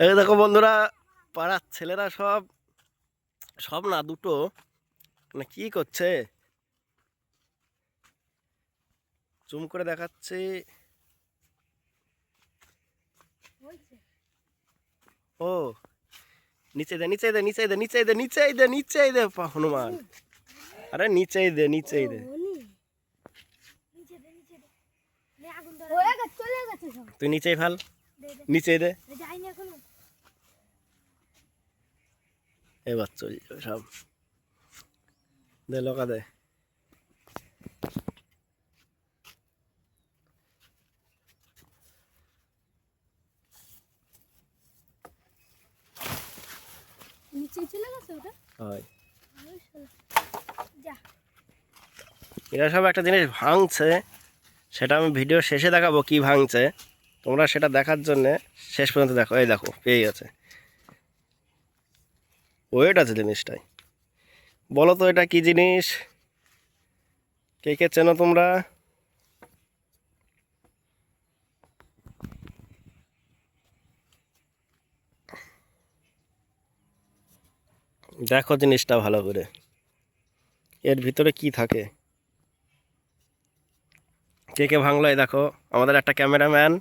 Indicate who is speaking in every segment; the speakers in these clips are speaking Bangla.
Speaker 1: এই দেখো বন্ধুরা পাড়ার ছেলেরা সব সব না দুটো না কি করছে? জুম করে দেখাচ্ছি। ও নিচে দে নিচে দে নিচে দে নিচে দে নিচে দে নিচে দে হনুমান। আরে নিচে দে নিচে দে। তুই নিচেই
Speaker 2: দে।
Speaker 1: নিচে দে। এবার চলছে সব। দে লোকা দে।
Speaker 2: চলে
Speaker 1: এরা সব একটা জিনিস ভাঙছে সেটা আমি ভিডিও শেষে দেখাবো কি ভাঙছে। তোমরা সেটা দেখার জন্যে শেষ পর্যন্ত দেখো। এই দেখো পেয়ে গেছে। ওয়েট আছে জিনিসটাই। বলো তো এটা কি জিনিস? কে কে চেনো তোমরা? দেখো জিনিসটা ভালো করে। এর ভিতরে কি থাকে? কে কে ভাঙলো এই দেখো। আমাদের একটা ক্যামেরাম্যান।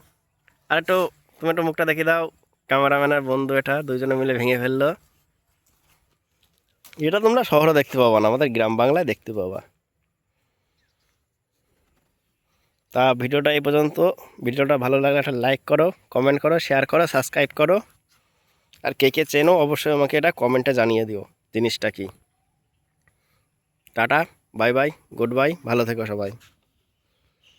Speaker 1: আর একটু তুমি একটু মুখটা দেখিয়ে দাও। ক্যামেরাম্যানের বন্ধু এটা দুজনে মিলে ভেঙে ফেলল। এটা তোমরা শহরে দেখতে পাবা না, আমাদের গ্রাম বাংলায় দেখতে পাবা। তা ভিডিওটা এই পর্যন্ত। ভিডিওটা ভালো লাগলে একটা লাইক করো কমেন্ট করো শেয়ার করো সাবস্ক্রাইব করো। আর কে কে চেনো অবশ্যই আমাকে এটা কমেন্টে জানিয়ে দিও জিনিসটা কি। Tata bye bye goodbye ভালো থেকো সবাই।